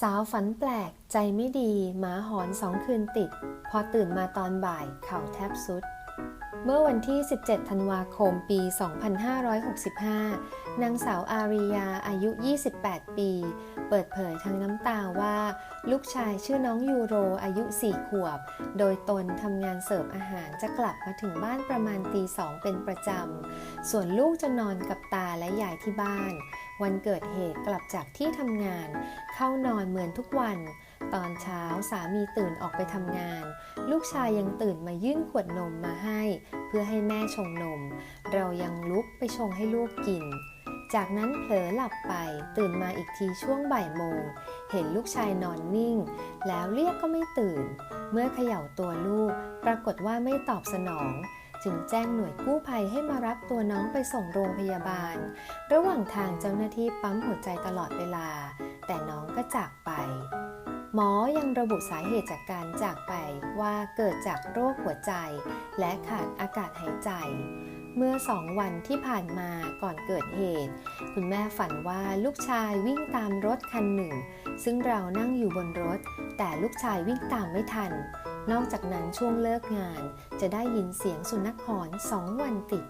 สาวฝันแปลกใจไม่ดีหมาหอนสองคืนติด พอตื่นมาตอนบ่ายเข่าแทบสุด เมื่อวันที่ 17 ธันวาคมปี 2565 นางสาวอาริยาอายุ 28 ปี เปิดเผยทั้งน้ำตาว่า ลูกชายชื่อน้องยูโรอายุ 4 ขวบ โดยตนทำงานเสิร์ฟอาหารจะกลับมาถึงบ้านประมาณตีสองเป็นประจำ ส่วนลูกจะนอนกับตาและยายที่บ้าน วันเกิดเหตุกลับจากที่ทำงาน เข้านอนเหมือนทุกวัน ตอนเช้าสามีตื่นออกไปทำงาน ลูกชายยังตื่นมายื่นขวดนมมาให้ เพื่อให้แม่ชงนม เรายังลุกไปชงให้ลูกกิน จากนั้นเผลอหลับไปตื่นมาอีกทีช่วงบ่ายโมง เห็นลูกชายนอนนิ่ง แล้วเรียกก็ไม่ตื่น เมื่อเขย่าตัวลูก ปรากฏว่าไม่ตอบสนอง จึงแจ้งหน่วยกู้ภัยให้มารับตัวน้องไปส่งโรงพยาบาล ระหว่างทางเจ้าหน้าที่ปั๊มหัวใจตลอดเวลา แต่น้องก็จากไป หมอยังระบุสาเหตุจากการจากไปว่าเกิดจากโรคหัวใจ และขาดอากาศหายใจ เมื่อสองวันที่ผ่านมาก่อนเกิดเหตุ คุณแม่ฝันว่าลูกชายวิ่งตามรถคันหนึ่ง ซึ่งเรานั่งอยู่บนรถ แต่ลูกชายวิ่งตามไม่ทัน นอกจากนั้นช่วงเลิกงานจะได้ยินเสียงสุนัขหอนสองวันติด